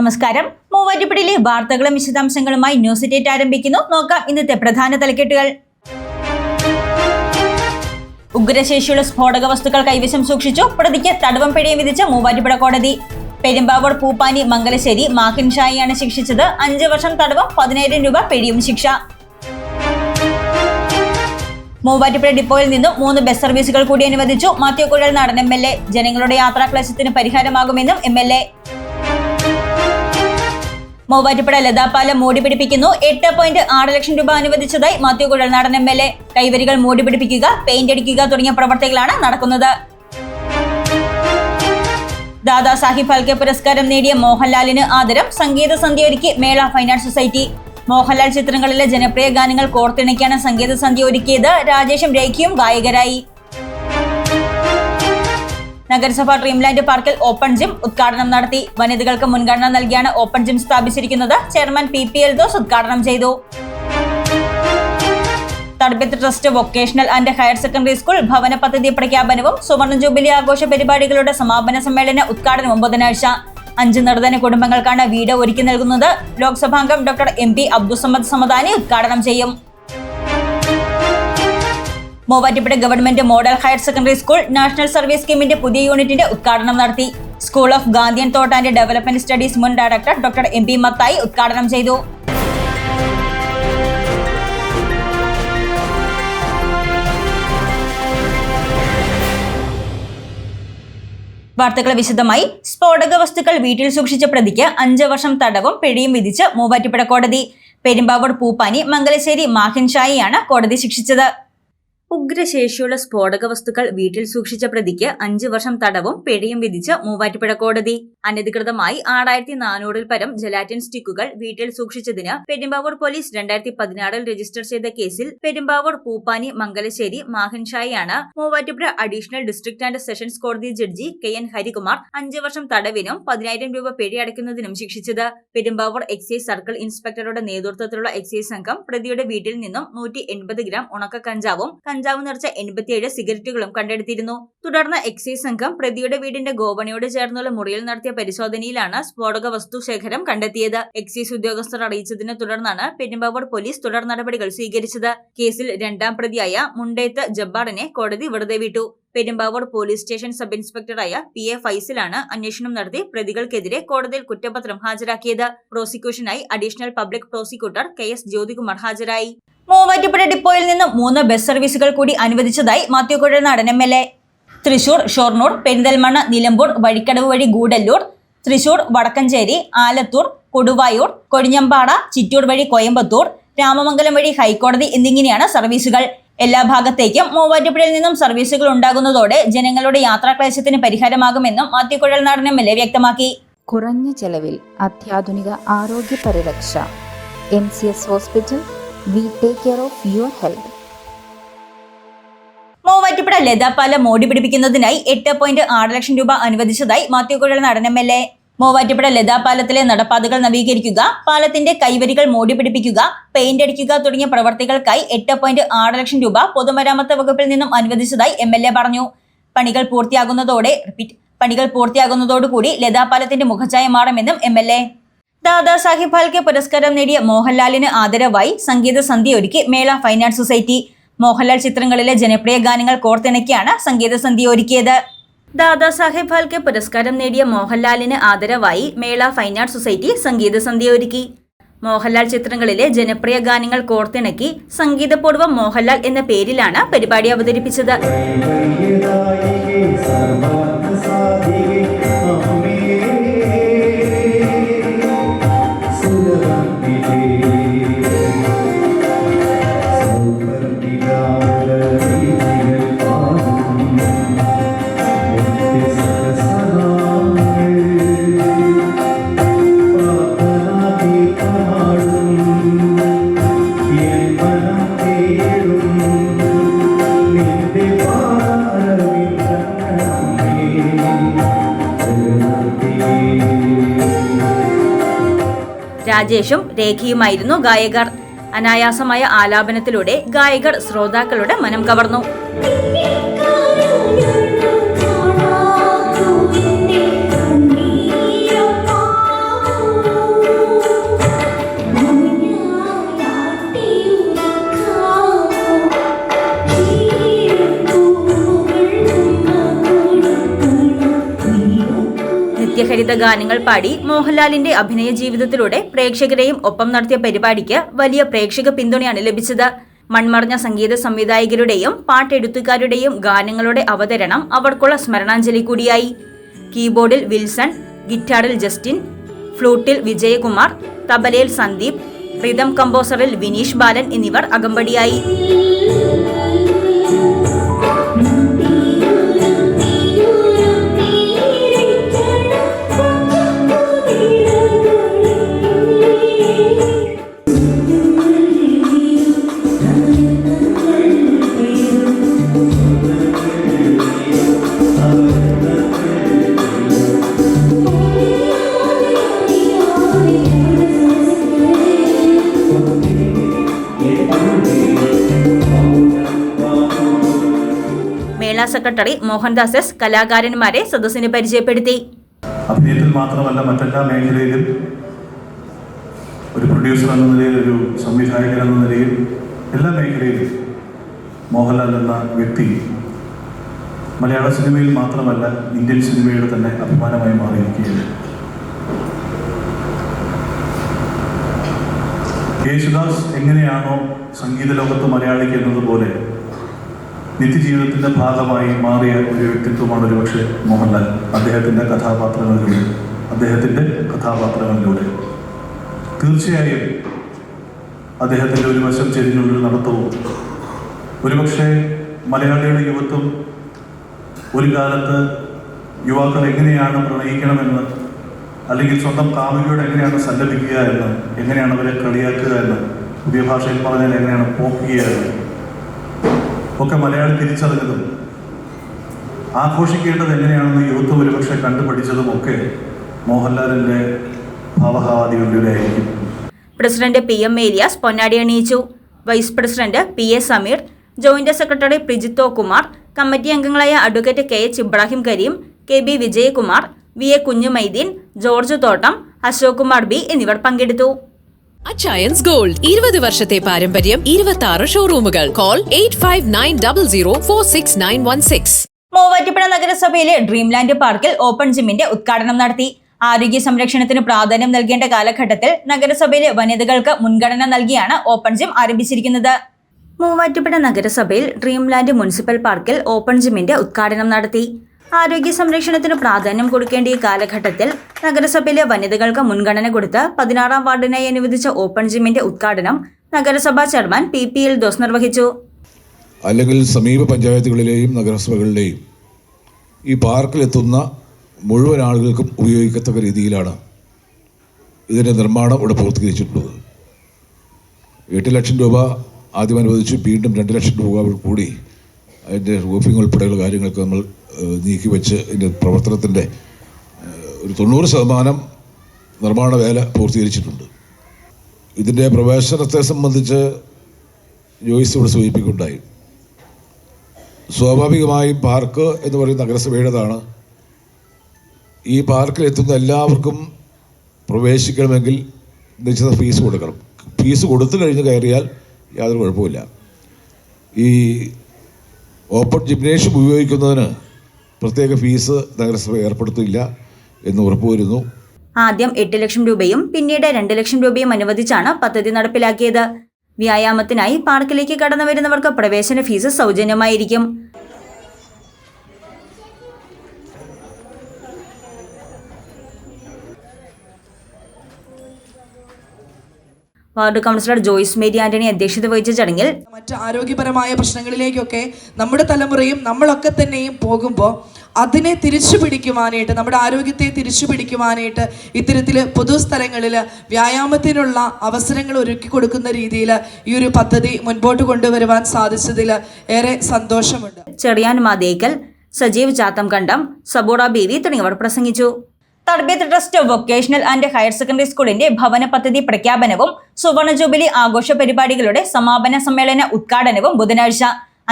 നമസ്കാരം. മൂവാറ്റുപുഴയിലെ വാർത്തകളും വിശദാംശങ്ങളുമായി ന്യൂസ് ഡേറ്റ് ആരംഭിക്കുന്നു. നോക്കാം ഇന്നത്തെ പ്രധാന തലക്കെട്ടുകൾ. ഉഗ്രശേഷിയുള്ള സ്ഫോടക വസ്തുക്കൾ കൈവശം സൂക്ഷിച്ചു. പ്രതിക്ക് തടവം പിഴയും വിധിച്ച മൂവാറ്റുപുഴ കോടതി. പെരുമ്പാവൂർ പൂപ്പാനി മംഗലശ്ശേരി മാക്കിൻ ഷായിയാണ് ശിക്ഷിച്ചത്. അഞ്ച് വർഷം തടവും പതിനായിരം രൂപ പിഴയും ശിക്ഷ. മൂവാറ്റുപുഴ ഡിപ്പോയിൽ നിന്നും മൂന്ന് ബസ് സർവീസുകൾ കൂടി അനുവദിച്ചു. Mathew Kuzhalnadan M L A. ജനങ്ങളുടെ യാത്രാക്ലേശത്തിന് പരിഹാരമാകുമെന്നും M L A. Muvattupuzha Lathapalam മൂടി പിടിപ്പിക്കുന്നു. എട്ട് പോയിന്റ് ആറ് ലക്ഷം രൂപ അനുവദിച്ചതായി Mathew Kuzhalnadan M L A. കൈവരികൾ മൂടി പിടിപ്പിക്കുക പെയിന്റ് അടിക്കുക തുടങ്ങിയ പ്രവർത്തികളാണ് നടക്കുന്നത്. ദാദാ സാഹിബ് ഫാൽക്കെ പുരസ്കാരം നേടിയ മോഹൻലാലിന് ആദരം സംഗീത സന്ധ്യ ഒരുക്കി മേള ഫൈനാൻസ് സൊസൈറ്റി. മോഹൻലാൽ ചിത്രങ്ങളിലെ ജനപ്രിയ ഗാനങ്ങൾ കോർത്തിണക്കിയാണ് സംഗീത സന്ധ്യ ഒരുക്കിയത്. രാജേഷും രേഖയും ഗായകരായി. നഗരസഭ ഡ്രീംലാൻഡ് പാർക്കിൽ ഓപ്പൺ ജിം ഉദ്ഘാടനം നടത്തി. വനിതകൾക്ക് മുൻഗണന നൽകിയാണ് ഓപ്പൺ ജിം സ്ഥാപിച്ചിരിക്കുന്നത്. Chairman P P L those ഉദ്ഘാടനം ചെയ്തു. Thadabath trust vocational and higher secondary school ഭവന പദ്ധതി പ്രഖ്യാപനവും സുവർണ ജൂബിലി ആഘോഷ പരിപാടികളുടെ സമാപന സമ്മേളന ഉദ്ഘാടനവും ബുധനാഴ്ച. അഞ്ച് നിർധന കുടുംബങ്ങൾക്കാണ് വീട് ഒരുക്കി നൽകുന്നത്. ലോക്സഭാംഗം doctor M P Abdussamad Samadani ഉദ്ഘാടനം ചെയ്യും. Muvattupuzha government model higher secondary school national service സ്കീമിന്റെ പുതിയ യൂണിറ്റിന്റെ ഉദ്ഘാടനം നടത്തി. School of Gandhian thought and development studies മുൻ director doctor M P Mathai ഉദ്ഘാടനം ചെയ്തു. വാർത്തകൾ വിശദമായി. സ്ഫോടക വസ്തുക്കൾ വീട്ടിൽ സൂക്ഷിച്ച പ്രതിക്ക് അഞ്ച് വർഷം തടവും പിഴയും വിധിച്ച് മൂവാറ്റുപുഴ കോടതി. പെരുമ്പാവൂർ പൂപ്പാനി മംഗലശ്ശേരി മാഹിൻഷായിയാണ് കോടതി ശിക്ഷിച്ചത്. ഉഗ്രശേഷിയുള്ള സ്ഫോടക വസ്തുക്കൾ വീട്ടിൽ സൂക്ഷിച്ച പ്രതിക്ക് അഞ്ചു വർഷം തടവും പിഴയും വിധിച്ച മൂവാറ്റുപുഴ കോടതി. അനധികൃതമായി ആറായിരത്തി നാനൂറിൽ പരം ജലാറ്റിൻ സ്റ്റിക്കുകൾ വീട്ടിൽ സൂക്ഷിച്ചതിന് പെരുമ്പാവൂർ പോലീസ് രണ്ടായിരത്തി പതിനാറിൽ രജിസ്റ്റർ ചെയ്ത കേസിൽ Perumbavoor Pooppani Mangalassery മാഹൻഷായിയാണ് Muvattupuzha additional district and sessions കോടതി ജഡ്ജി കെ എൻ ഹരികുമാർ അഞ്ചു വർഷം തടവിനും പതിനായിരം രൂപ പിഴയടയ്ക്കുന്നതിനും ശിക്ഷിച്ചത്. പെരുമ്പാവൂർ എക്സൈസ് സർക്കിൾ ഇൻസ്പെക്ടറുടെ നേതൃത്വത്തിലുള്ള എക്സൈസ് സംഘം പ്രതിയുടെ വീട്ടിൽ നിന്നും നൂറ്റി ഗ്രാം ഉണക്ക കഞ്ചാവും കഞ്ചാവ് നിറച്ച എൺപത്തിയേഴ് സിഗരറ്റുകളും കണ്ടെടുത്തിരുന്നു. തുടർന്ന് എക്സൈസ് സംഘം പ്രതിയുടെ വീടിന്റെ ഗോവണിയോട് ചേർന്നുള്ള മുറിയിൽ നടത്തിയ പരിശോധനയിലാണ് സ്ഫോടക വസ്തു ശേഖരം കണ്ടെത്തിയത്. എക്സൈസ് ഉദ്യോഗസ്ഥർ അറിയിച്ചതിനെ തുടർന്നാണ് പെരുമ്പാവൂർ പോലീസ് തുടർ നടപടികൾ സ്വീകരിച്ചത്. കേസിൽ രണ്ടാം പ്രതിയായ മുണ്ടേത്ത് ജബ്ബാറിനെ കോടതി വെറുതെ വിട്ടു. പെരുമ്പാവൂർ പോലീസ് സ്റ്റേഷൻ സബ് ഇൻസ്പെക്ടറായ പി എ ഫൈസിലാണ് അന്വേഷണം നടത്തി പ്രതികൾക്കെതിരെ കോടതിയിൽ കുറ്റപത്രം ഹാജരാക്കിയത്. പ്രോസിക്യൂഷനായി additional public prosecutor K S Jyothikumar ഹാജരായി. മൂവാറ്റുപുഴ ഡിപ്പോയിൽ നിന്ന് മൂന്ന് ബസ് സർവീസുകൾ കൂടി അനുവദിച്ചതായി Mathew Kuzhalnadan M L A. Thrissur Shoranur Perinthalmanna Nilambur Vazhikkadavu വഴി ഗൂഡല്ലൂർ തൃശൂർ വടക്കഞ്ചേരി ആലത്തൂർ കൊടുവായൂർ കൊടിഞ്ഞമ്പാട ചിറ്റൂർ വഴി കോയമ്പത്തൂർ രാമമംഗലം വഴി ഹൈക്കോടതി എന്നിങ്ങനെയാണ് സർവീസുകൾ. എല്ലാ ഭാഗത്തേക്കും മൂവാറ്റുപുഴയിൽ നിന്നും സർവീസുകൾ ഉണ്ടാകുന്നതോടെ ജനങ്ങളുടെ യാത്രാക്ലേശത്തിന് പരിഹാരമാകുമെന്നും Mathew Kuzhalnadan M L A വ്യക്തമാക്കി. കുറഞ്ഞ ചെലവിൽ അത്യാധുനിക ആരോഗ്യ പരിരക്ഷ M C S hospital we take care of your health Muvattupuzha Lathapalam മോടി പിടിപ്പിക്കുന്നതിനായി എട്ട് പോയിന്റ് ആറ് ലക്ഷം രൂപ അനുവദിച്ചതായി Mathew Kuzhalnadan M L A. Muvattupuzha ലതാപാലത്തിലെ നടപ്പാതകൾ നവീകരിക്കുക പാലത്തിന്റെ കൈവരികൾ മോടി പിടിപ്പിക്കുക പെയിന്റ് അടിക്കുക തുടങ്ങിയ പ്രവർത്തികൾക്കായി എട്ട് പോയിന്റ് ആറ് ലക്ഷം രൂപ പൊതുമരാമത്ത് വകുപ്പിൽ നിന്നും അനുവദിച്ചതായി എം എൽ എ പറഞ്ഞു. പണികൾ പൂർത്തിയാകുന്നതോടെ റിപ്പീറ്റ് പണികൾ പൂർത്തിയാകുന്നതോടുകൂടി ലതാപാലത്തിന്റെ മുഖഛായ മാറുമെന്നും M L A. Dada Saheb Phalke പുരസ്കാരം നേടിയ മോഹൻലാലിന് ആദരവായി സംഗീത സന്ധ്യ ഒരുക്കി മേള ഫൈൻ ആർട്സ് സൊസൈറ്റി മോഹൻലാൽ ചിത്രങ്ങളിലെ ജനപ്രിയ ഗാനങ്ങൾ കോർത്തിണക്കിയാണ് സംഗീത സന്ധ്യ ഒരുക്കിയത് ദാദാസാഹിബ് ഫാൽക്കെ പുരസ്കാരം നേടിയ മോഹൻലാലിന് ആദരവായി മേള ഫൈൻ ആർട്സ് സൊസൈറ്റി സംഗീത സന്ധ്യ ഒരുക്കി മോഹൻലാൽ ചിത്രങ്ങളിലെ ജനപ്രിയ ഗാനങ്ങൾ കോർത്തിണക്കി സംഗീതപൂർവം മോഹൻലാൽ എന്ന പേരിലാണ് പരിപാടി അവതരിപ്പിച്ചത് രാജേഷും രേഖയുമായിരുന്നു ഗായകർ. അനായാസമായ ആലാപനത്തിലൂടെ ഗായകർ ശ്രോതാക്കളുടെ മനം കവർന്നു. നിത്യഹരിത ഗാനങ്ങൾ പാടി മോഹൻലാലിന്റെ അഭിനയ ജീവിതത്തിലൂടെ പ്രേക്ഷകരെയും ഒപ്പം നടത്തിയ പരിപാടിക്ക് വലിയ പ്രേക്ഷക പിന്തുണയാണ് ലഭിച്ചത്. മൺമറഞ്ഞ സംഗീത സംവിധായകരുടെയും പാട്ടെഴുത്തുകാരുടെയും ഗാനങ്ങളുടെ അവതരണം അവർക്കുള്ള സ്മരണാഞ്ജലി കൂടിയായി. കീബോർഡിൽ വിൽസൺ ഗിറ്റാറിൽ ജസ്റ്റിൻ ഫ്ലൂട്ടിൽ വിജയകുമാർ തബലയിൽ സന്ദീപ് റിതം കമ്പോസറിൽ വിനീഷ് ബാലൻ എന്നിവർ അകമ്പടിയായി. സെക്രട്ടറി മോഹൻദാസ് എസ് കലാകാരന്മാരെ സദസ്സിന് പരിചയപ്പെടുത്തി. അഭിനയത്തിൽ മാത്രമല്ല മറ്റെല്ലാ മേഖലയിലും ഒരു പ്രൊഡ്യൂസർ എന്ന നിലയിൽ ഒരു സംവിധായകൻ എന്ന നിലയിൽ എല്ലാ മേഖലയിലും മോഹൻലാൽ എന്ന വ്യക്തി മലയാള സിനിമയിൽ മാത്രമല്ല ഇന്ത്യൻ സിനിമയുടെ തന്നെ അഭിമാനമായി മാറിയിരിക്കുകയാണ്. യേശുദാസ് എങ്ങനെയാണോ സംഗീത ലോകത്ത് മലയാളിക്ക് എന്നതുപോലെ നിത്യജീവിതത്തിന്റെ ഭാഗമായി മാറിയ ഒരു വ്യക്തിത്വമാണ് ഒരുപക്ഷെ മോഹൻലാൽ. അദ്ദേഹത്തിന്റെ കഥാപാത്രങ്ങളിലൂടെ. അദ്ദേഹത്തിന്റെ കഥാപാത്രങ്ങളിലൂടെ. തീർച്ചയായും അദ്ദേഹത്തിന്റെ ഒരു വശം ചെരിഞ്ഞുള്ളിൽ നടത്തവും ഒരുപക്ഷെ മലയാളിയുടെ യുവത്വം ഒരു കാലത്ത് യുവാക്കൾ എങ്ങനെയാണ് പ്രണയിക്കണമെന്ന് അല്ലെങ്കിൽ സ്വന്തം കാമുകിയോട് എങ്ങനെയാണ് സല്ലപിക്കുക എന്ന് എങ്ങനെയാണ് അവരെ കളിയാക്കുക എന്ന് പുതിയ ഭാഷയിൽ പറഞ്ഞാൽ എങ്ങനെയാണ് പോക്കുക എന്ന് ഒക്കെ മലയാളി തിരിച്ചറിഞ്ഞതും ആഘോഷിക്കേണ്ടത് എങ്ങനെയാണെന്ന് യുവത്വം ഒരുപക്ഷെ കണ്ടുപഠിച്ചതും ഒക്കെ മോഹൻലാലിന്റെ ഭാവഹാവാദികളിലൂടെ പ്രസിഡന്റ് പി എം ഏലിയാസ് പൊന്നാടി അണിയിച്ചു. Vice president P A Sameer joint secretary പ്രിജിത്തോ Kumar committee അംഗങ്ങളായ advocate K H Ibrahim Kareem K B Vijayakumar V A Kunjumaideen George Thottam Ashok Kumar B എന്നിവർ പങ്കെടുത്തു. അച്ചയൻസ് ഗോൾഡ് ഇരുപത് വർഷത്തെ പാരമ്പര്യം ഇരുപത്തി ആറ് ഷോറൂമുകൾ call eight five nine double zero four six nine one six Muvattupuzha നഗരസഭയിലെ Dreamland പാർക്കിൽ ഓപ്പൺ ജിമ്മിന്റെ ഉദ്ഘാടനം നടത്തി. ആരോഗ്യ സംരക്ഷണത്തിന് പ്രാധാന്യം നൽകേണ്ട കാലഘട്ടത്തിൽ നഗരസഭയിലെ വനിതകൾക്ക് മുൻഗണന നൽകിയാണ് ഓപ്പൺ ജിം ആരംഭിച്ചിരിക്കുന്നത്. മൂവാറ്റുപുഴ നഗരസഭയിൽ ഡ്രീംലാൻഡ് മുനിസിപ്പൽ പാർക്കിൽ ഓപ്പൺ ജിമ്മിന്റെ ഉദ്ഘാടനം നടത്തി. ആരോഗ്യ സംരക്ഷണത്തിന് പ്രാധാന്യം കൊടുക്കേണ്ട ഈ കാലഘട്ടത്തിൽ നഗരസഭയിലെ വനിതകൾക്ക് മുൻഗണന കൊടുത്ത് പതിനാറാം വാർഡിനായി അനുവദിച്ച ഓപ്പൺ ജിമ്മിന്റെ ഉദ്ഘാടനം നഗരസഭാ chairman P P L those നിർവഹിച്ചു. അല്ലെങ്കിൽ സമീപ പഞ്ചായത്തുകളിലെയും നഗരസഭകളിലെയും ഈ പാർക്കിലെത്തുന്ന മുഴുവൻ ആളുകൾക്കും ഉപയോഗിക്കത്തക്ക രീതിയിലാണ് ഇതിന്റെ നിർമ്മാണം ഇവിടെ പൂർത്തീകരിച്ചിട്ടുള്ളത്. എട്ട് ലക്ഷം രൂപ ആദ്യം അനുവദിച്ചു വീണ്ടും രണ്ട് ലക്ഷം രൂപ കൂടി അതിന്റെ റൂഫിംഗ് ഉൾപ്പെടെയുള്ള കാര്യങ്ങൾക്ക് നമ്മൾ നീക്കിവെച്ച് ഇതിന്റെ പ്രവർത്തനത്തിന്റെ ഒരു തൊണ്ണൂറ് ശതമാനം നിർമ്മാണ വേല പൂർത്തീകരിച്ചിട്ടുണ്ട്. ഇതിന്റെ പ്രവേശനത്തെ സംബന്ധിച്ച് ജോയിസ് ഇവിടെ സൂചിപ്പിക്കുകയുണ്ടായി. സ്വാഭാവികമായും പാർക്ക് എന്ന് പറയുന്ന നഗരസഭയുടേതാണ്. ഈ പാർക്കിലെത്തുന്ന എല്ലാവർക്കും പ്രവേശിക്കണമെങ്കിൽ നിശ്ചിത ഫീസ് കൊടുക്കണം. ഫീസ് കൊടുത്തു കഴിഞ്ഞ് കയറിയാൽ യാതൊരു കുഴപ്പമില്ല ഈ ഓപ്പൺ ജിംനേഷ്യം ഉപയോഗിക്കുന്നതിന് പ്രത്യേക ഫീസ് നഗരസഭ ഏർപ്പെടുത്തില്ല എന്ന് ഉറപ്പുവരുന്നു. ആദ്യം എട്ട് ലക്ഷം രൂപയും പിന്നീട് രണ്ട് ലക്ഷം രൂപയും അനുവദിച്ചാണ് പദ്ധതി നടപ്പിലാക്കിയത്. വ്യായാമത്തിനായി പാർക്കിലേക്ക് കടന്നു വരുന്നവർക്ക് പ്രവേശന fees സൗജന്യമായിരിക്കും. Ward councillor Joyce Mary Antony അധ്യക്ഷത വഹിച്ച ചടങ്ങിൽ മറ്റ് ആരോഗ്യപരമായ പ്രശ്നങ്ങളിലേക്കൊക്കെ നമ്മുടെ തലമുറയും നമ്മളൊക്കെ തന്നെയും പോകുമ്പോൾ അതിനെ തിരിച്ചു പിടിക്കുവാനായിട്ട് നമ്മുടെ ആരോഗ്യത്തെ തിരിച്ചു പിടിക്കുവാനായിട്ട് ഇത്തരത്തിൽ പൊതുസ്ഥലങ്ങളിൽ വ്യായാമത്തിനുള്ള അവസരങ്ങൾ ഒരുക്കി കൊടുക്കുന്ന രീതിയിൽ ഈ ഒരു പദ്ധതി മുൻപോട്ട് കൊണ്ടുവരുവാൻ സാധിച്ചതിൽ ഏറെ സന്തോഷമുണ്ട്. ചെറിയാൻ മാതേക്കൽ സജീവ് ചാത്തം കണ്ടം സബോഡ ബീവി തുടങ്ങിയവർ പ്രസംഗിച്ചു. Tarbiyath trust vocational and higher secondary സ്കൂളിന്റെ ഭവന പദ്ധതി പ്രഖ്യാപനവും സുവർണ ജൂബിലി ആഘോഷ പരിപാടികളുടെ സമാപന സമ്മേളന ഉദ്ഘാടനവും ബുധനാഴ്ച.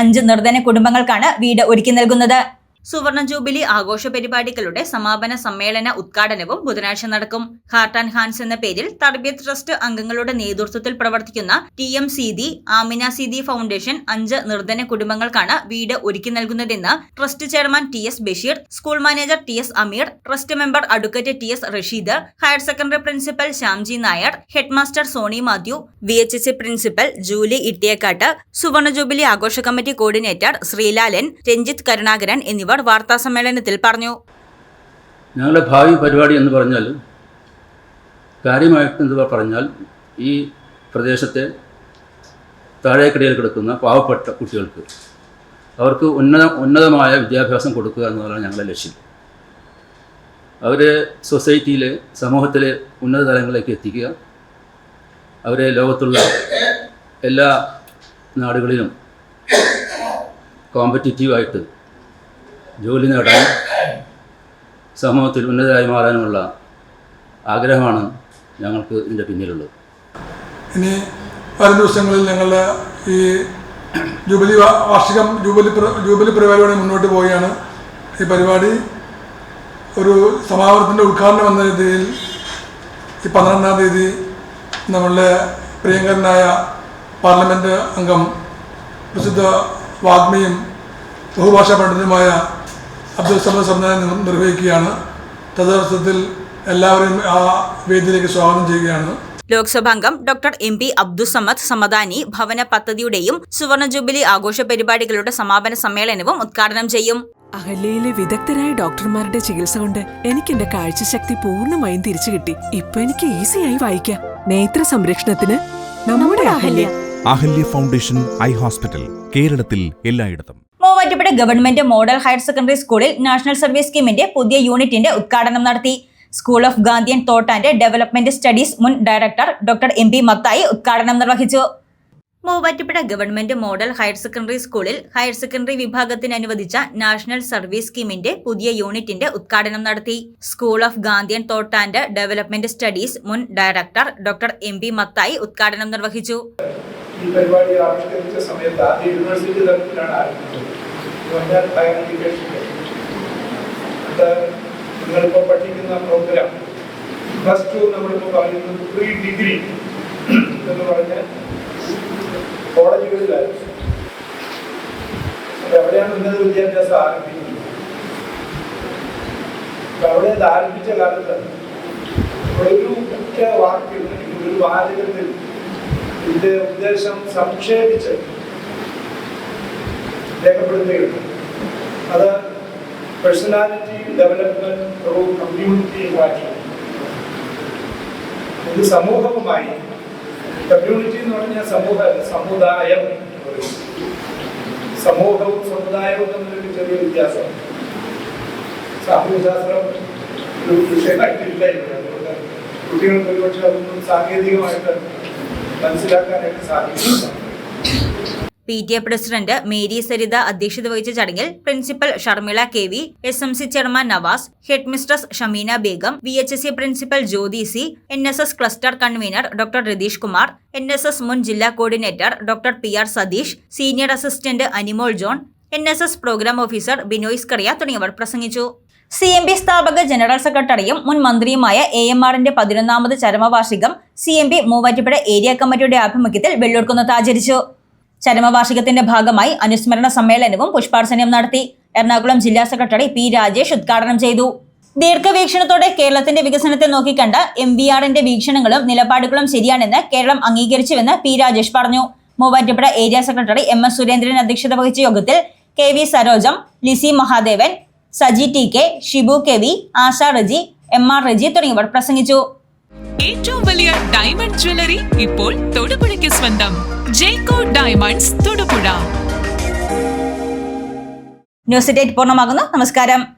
അഞ്ച് നിർധന കുടുംബങ്ങൾക്കാണ് വീട് ഒരുക്കി നൽകുന്നത്. സുവർണ ജൂബിലി ആഘോഷ പരിപാടികളുടെ സമാപന സമ്മേളന ഉദ്ഘാടനവും ബുധനാഴ്ച നടക്കും. ഹാർട്ട് ആൻഡ് ഹാൻസ് എന്ന പേരിൽ തർബിയത്ത് ട്രസ്റ്റ് അംഗങ്ങളുടെ നേതൃത്വത്തിൽ പ്രവർത്തിക്കുന്ന T M Seethi Amina Seethi foundation അഞ്ച് നിർധന കുടുംബങ്ങൾക്കാണ് വീട് ഒരുക്കി നൽകുന്നതെന്ന് trust chairman T S Basheer school manager T S Ameer trust member advocate T S Rasheed higher secondary principal Shyamji Nair headmaster Soni Mathew V H S principal Julie Ittiyakkat സുവർണ jubilee ആഘോഷ committee coordinator Sreelalan Ranjith Karunakaran എന്നിവർ വാർത്താസമ്മേളനത്തിൽ പറഞ്ഞു. ഞങ്ങളുടെ ഭാവി പരിപാടി എന്ന് പറഞ്ഞാൽ കാര്യമായിട്ട് പറഞ്ഞാൽ ഈ പ്രദേശത്തെ താഴേക്കിടയിൽ കിടക്കുന്ന പാവപ്പെട്ട കുട്ടികൾക്ക് അവർക്ക് ഉന്നത ഉന്നതമായ വിദ്യാഭ്യാസം കൊടുക്കുക എന്നതാണ് ഞങ്ങളുടെ ലക്ഷ്യം. അവരെ സൊസൈറ്റിയിലെ സമൂഹത്തിലെ ഉന്നത തലങ്ങളിലേക്ക് എത്തിക്കുക. അവരെ ലോകത്തുള്ള എല്ലാ നാടുകളിലും കോമ്പറ്റീറ്റീവായിട്ട് ജോലി നേടാൻ സമൂഹത്തിൽ ഉന്നതരായി മാറാനുമുള്ള ആഗ്രഹമാണ് ഞങ്ങൾക്ക് ഇതിന്റെ പിന്നിലുള്ളത്. ഇനി വരും ദിവസങ്ങളിൽ ഞങ്ങളുടെ ഈ ജൂബിലി വാർഷികം ജൂബിലി ജൂബിലി പരിപാടിയോടെ മുന്നോട്ട് പോവുകയാണ്. ഈ പരിപാടി ഒരു സമാപനത്തിന്റെ ഉദ്ഘാടനം എന്ന രീതിയിൽ ഈ പന്ത്രണ്ടാം തീയതി നമ്മളുടെ പ്രിയങ്കരനായ പാർലമെന്റ് അംഗം പ്രസിദ്ധ വാഗ്മിയും ബഹുഭാഷാ പണ്ഡിതനുമായ അബ്ദുൽ സമദ് സർനാൻ നിർവഹിക്കുകയാണ്. തദവസരത്തിൽ എല്ലാവരെയും ആ വേദിയിലേക്ക് സ്വാഗതം ചെയ്യുകയാണ്. ലോക്സഭാംഗം doctor M P Abdussamad Samadani ഭവന പദ്ധതിയുടെയും സുവർണ ജൂബിലി ആഘോഷ പരിപാടികളുടെ സമാപന സമ്മേളനവും ഉദ്ഘാടനം ചെയ്യും. അഹല്യയിലെ വിദഗ്ധരായ ഡോക്ടർമാരുടെ ചികിത്സ കൊണ്ട് എനിക്ക് എന്റെ കാഴ്ചശക്തി പൂർണമായും തിരിച്ചു കിട്ടി. ഇപ്പൊ എനിക്ക് ഈസിയായി വായിക്കാം. നേത്ര സംരക്ഷണത്തിന് നമ്മുടെ Ahalya. Ahalya foundation eye hospital കേരളത്തിൽ എല്ലായിടത്തും. Muvattupuzha government model higher secondary സ്കൂളിൽ നാഷണൽ സർവീസ് സ്കീമിന്റെ പുതിയ യൂണിറ്റിന്റെ ഉദ്ഘാടനം നടത്തി. School of Gandhian thought and development studies മുൻ director doctor M P Mathai ഉദ്ഘാടനം നിർവഹിച്ചു. Muvattupuzha government model higher secondary സ്കൂളിൽ ഹയർ സെക്കൻഡറി വിഭാഗത്തിന് അനുവദിച്ച നാഷണൽ സർവീസ് സ്കീമിന്റെ പുതിയ യൂണിറ്റിന്റെ ഉദ്ഘാടനം നടത്തി. School of Gandhian thought and development studies മുൻ director doctor M P Mathai ഉദ്ഘാടനം നിർവഹിച്ചു. ഈ പരിപാടി ആവിഷ്കരിച്ച സമയത്ത് ആദ്യ യൂണിവേഴ്സിറ്റി തലത്തിലാണ് ആരംഭിച്ചത്. പറഞ്ഞാൽ ഹയർ പഠിക്കുന്ന പ്രോഗ്രാം പ്ലസ് ടു നമ്മളിപ്പോൾ പറയുന്നത് പ്രീ ഡിഗ്രി എന്ന് പറഞ്ഞ് കോളേജുകളിലായിരുന്നു. എവിടെയാണ് ഉന്നത വിദ്യാഭ്യാസം ആരംഭിക്കുന്നത്? അവിടെ അത് ആരംഭിച്ച കാലത്ത് ഒരു വാക്യം അല്ലെങ്കിൽ ഒരു വാചകത്തിൽ ഇതിന്റെ ഉദ്ദേശം സംക്ഷേപിച്ച് രേഖപ്പെടുത്തുകയുണ്ട് അത് personality development through community interaction ഇത് സമൂഹവുമായി കമ്മ്യൂണിറ്റി എന്ന് പറഞ്ഞാൽ സമൂഹ സമുദായം. സമൂഹവും സമുദായവും തമ്മിലൊരു ചെറിയ വ്യത്യാസം. സാമൂഹ്യശാസ്ത്രം ഒരു വിഷയമായിട്ടില്ല ഇവിടെ. അതുകൊണ്ട് കുട്ടികൾക്ക് ഒരുപക്ഷെ അതൊന്നും സാങ്കേതികമായിട്ട് മനസ്സിലാക്കാനായിട്ട് സാധിക്കില്ല. P T A president Mary Saritha അധ്യക്ഷത വഹിച്ച ചടങ്ങിൽ principal Sharmila K V S M C chairman Navas head mistress Shameena Begum V H S C principal Jyothi C N S S cluster convener doctor Ratheesh Kumar N S S മുൻ ജില്ലാ coordinator doctor P R Satheesh senior assistant Animol John N S S programme officer Binoy Scaria തുടങ്ങിയവർ പ്രസംഗിച്ചു. C M P സ്ഥാപക general സെക്രട്ടറിയും മുൻ മന്ത്രിയുമായ A M ആറിന്റെ പതിനൊന്നാമത് ചരമവാർഷികം C M P Muvattupuzha area കമ്മിറ്റിയുടെ ആഭിമുഖ്യത്തിൽ വെള്ളൂർക്കുന്നത്ത് ആചരിച്ചു. ചരമവാർഷികത്തിന്റെ ഭാഗമായി അനുസ്മരണ സമ്മേളനവും പുഷ്പാർച്ചനയും നടത്തി. എറണാകുളം ജില്ലാ സെക്രട്ടറി പി രാജേഷ് ഉദ്ഘാടനം ചെയ്തു. ദീർഘവീക്ഷണത്തോടെ കേരളത്തിന്റെ വികസനത്തെ നോക്കിക്കണ്ട് എം വി ആറിന്റെ വീക്ഷണങ്ങളും നിലപാടുകളും ശരിയാണെന്ന് കേരളം അംഗീകരിച്ചുവെന്ന് പി രാജേഷ് പറഞ്ഞു. Muvattupuzha area secretary M S Surendran അധ്യക്ഷത വഹിച്ച യോഗത്തിൽ K V Sarojam Lissy Mahadevan Saji T K Shibu K V Asha Reji M R Reji തുടങ്ങിയവർ പ്രസംഗിച്ചു. ഏറ്റവും വലിയ ഡയമണ്ട് ജ്വല്ലറി ഇപ്പോൾ തൊടുപുഴയ്ക്ക് സ്വന്തം. ജേക്കോ ഡയമണ്ട്സ് തൊടുപുഴ. ന്യൂസ് ഡേറ്റ് പൂർണമാകുന്നു നമസ്കാരം.